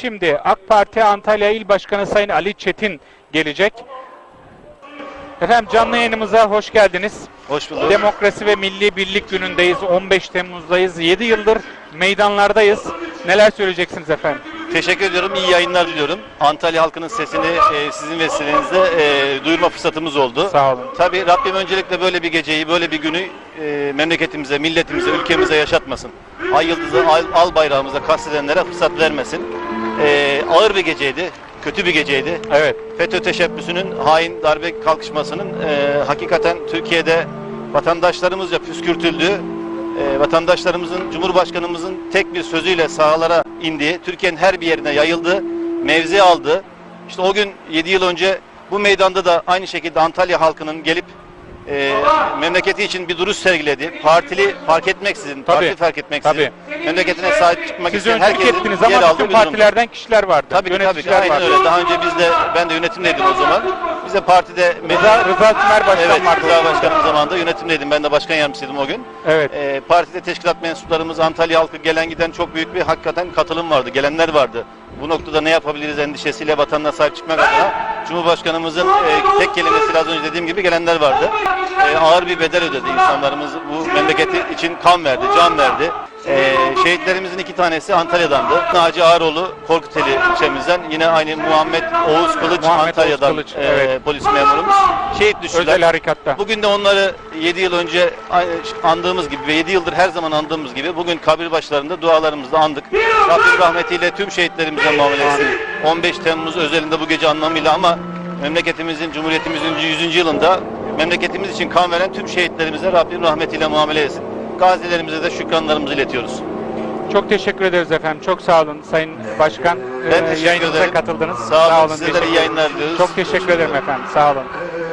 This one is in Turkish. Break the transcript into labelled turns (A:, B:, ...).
A: Şimdi AK Parti Antalya İl Başkanı Sayın Ali Çetin gelecek. Efendim canlı yayınımıza hoş geldiniz.
B: Hoş bulduk.
A: Demokrasi ve Milli Birlik Günü'ndeyiz. 15 Temmuz'dayız. 7 yıldır meydanlardayız. Neler söyleyeceksiniz efendim?
B: Teşekkür ediyorum. İyi yayınlar diliyorum. Antalya halkının sesini e, sizin vesilenizle e, duyurma fırsatımız oldu.
A: Sağ olun.
B: Tabii Rabbim öncelikle böyle bir geceyi, böyle bir günü e, memleketimize, milletimize, ülkemize yaşatmasın. Ay yıldızı, al, al bayrağımıza kastedenlere fırsat vermesin. E, ağır bir geceydi, kötü bir geceydi.
A: Evet.
B: FETÖ teşebbüsünün, hain darbe kalkışmasının e, hakikaten Türkiye'de vatandaşlarımızca püskürtüldüğü, e, vatandaşlarımızın, Cumhurbaşkanımızın tek bir sözüyle sahalara indiği, Türkiye'nin her bir yerine yayıldı, mevzi aldı. İşte o gün 7 yıl önce bu meydanda da aynı şekilde Antalya halkının gelip e, memleketi için bir duruş sergiledi. Partili fark etmeksizin,
A: Tabii,
B: parti fark etmeksizin, memleketine sahip çıkmak
A: Siz
B: isteyen herkesin
A: ettiniz
B: yer
A: ama
B: aldığı
A: bütün
B: bir
A: partilerden kişiler vardı.
B: Tabii ki tabii ki
A: Yöneticiler
B: aynen
A: vardı.
B: öyle. Daha önce biz de ben de yönetimdeydim o zaman. Biz de partide
A: Rıza, Rıza Tümer Başkan
B: evet,
A: vardı.
B: Rıza. Başkanım zamanında yönetimdeydim. Ben de başkan yardımcısıydım o gün.
A: Evet.
B: Ee, partide teşkilat mensuplarımız, Antalya halkı gelen giden çok büyük bir hakikaten katılım vardı. Gelenler vardı. Bu noktada ne yapabiliriz endişesiyle vatanına sahip çıkmak adına Cumhurbaşkanımızın e, tek kelimesiyle az önce dediğim gibi gelenler vardı. E, ağır bir bedel ödedi insanlarımız. Bu memleketi için kan verdi, can verdi. E, şehitlerimizin iki tanesi Antalya'dandı. Naci Ağaroğlu Korkuteli ilçemizden. Yine aynı Muhammed Oğuz Kılıç
A: Muhammed Oğuz
B: Antalya'dan
A: Kılıç,
B: e,
A: evet.
B: polis memurumuz. Şehit düştüler.
A: Özel harekatta.
B: Bugün de onları 7 yıl önce andığımız gibi ve 7 yıldır her zaman andığımız gibi bugün kabir başlarında dualarımızda andık. Rabbim rahmetiyle tüm şehitlerimize muamele etsin. 15 Temmuz özelinde bu gece anlamıyla ama memleketimizin, Cumhuriyetimizin 100. yılında memleketimiz için kan veren tüm şehitlerimize Rabbim rahmetiyle muamele etsin. Gazilerimize de şükranlarımızı iletiyoruz.
A: Çok teşekkür ederiz efendim. Çok sağ olun Sayın Başkan.
B: Ben
A: Ee,
B: teşekkür
A: yayınımıza
B: ederim.
A: katıldınız.
B: Sağ olun. Size de
A: teşekkür
B: iyi yayınlar diliyoruz.
A: Çok teşekkür ederim efendim. Sağ olun.